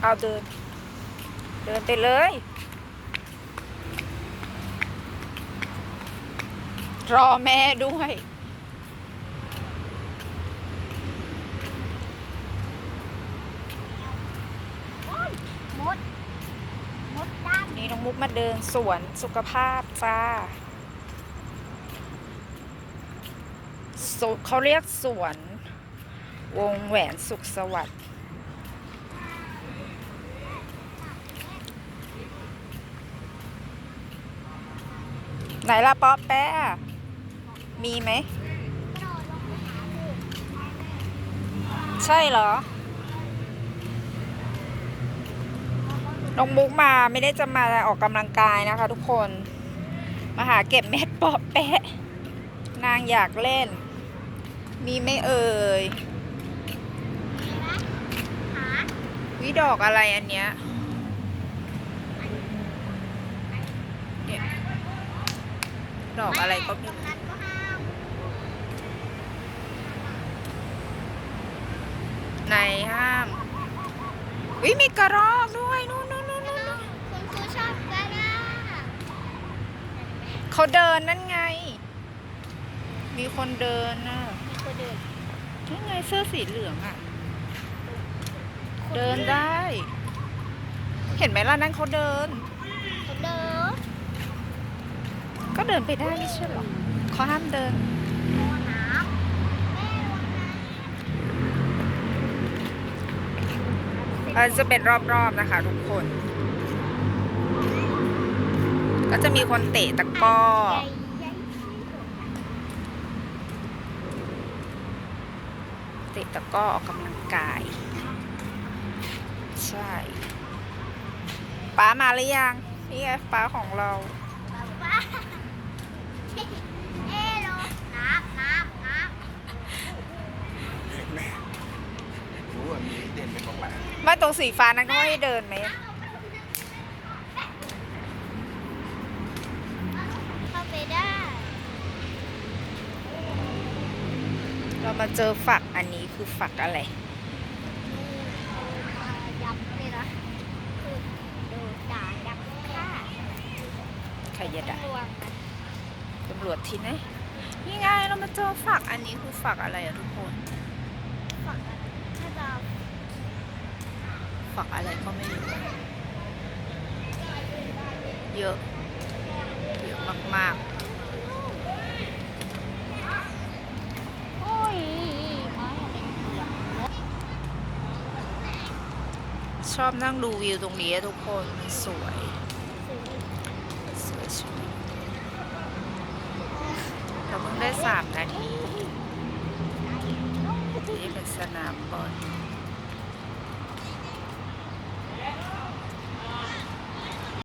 เอาเดิน เดินไปเลย รอแม่ด้วย มด มดดนี่น้องมุกมาเดินสวนสุขภาพจ้าสุเขาเรียกสวน วงแหวนสุขสวัสดิ์ ไหนล่ะป๊อปแป๊ะมีไหม ใช่เหรอ น้องมุกมาไม่ได้จะมาออกกำลังกายนะคะทุกคน มาหาเก็บเม็ดป๊อบแปะนางอยากเล่น มีไหม่เอ่ยวิดอกอะไรอันเนี้ย ดอกอะไรก็ไม่รู้นั้นก็ห้ามในห้ามวิมีกระรอกด้วยนู่นนู่นนู่นนู่นคุณครูชอบกระดาษเขาเดินนั่นไง มีคนเดินน่ะมีคนเดินนั่นไงเสื้อสีเหลืองอะ เดินได้ เห็นไหมล่ะนั่นเขาเดินคน ก็เดินไปได้ไม่ใช่หรอเขาห้ามเดินโอ้น้ำแม่ระวังนะเอ่อจะเป็นรอบๆนะคะทุกคน ก็จะมีคนเตะตะก้อเตะตะก้อออกกำลังกาย ใช่ป้ามาหรือยัง นี่ไงป้าของเราป๊าเอ๊ะโลน้ำน้ำน้ แม่รู้ว่ามีเด่นเป็นของแปลก มา ตรงสีฟ้านั้นเขาให้เดินไหมำเข้าไปได้ เรามาเจอฝักอันนี้คือฝักอะไรยับเลยนะคือดูด่ายับฆ่าใครจะด่าระวังนะตำรวจที่ไหนนี่ไงเรามาเจอฝักอันนี้คือฝักอะไรอะทุกคนฝักอะไรถ้าจะ ฝักอะไรก็ไม่รู้ เยอะ เยอะมากโอ้ยไม้อะไรเนี่ยๆชอบนั่งดูวิวตรงนี้ทุกคนมันสวยสวยชมเราเพิ่งได้สามนาทีนี่เป็นสนามบอล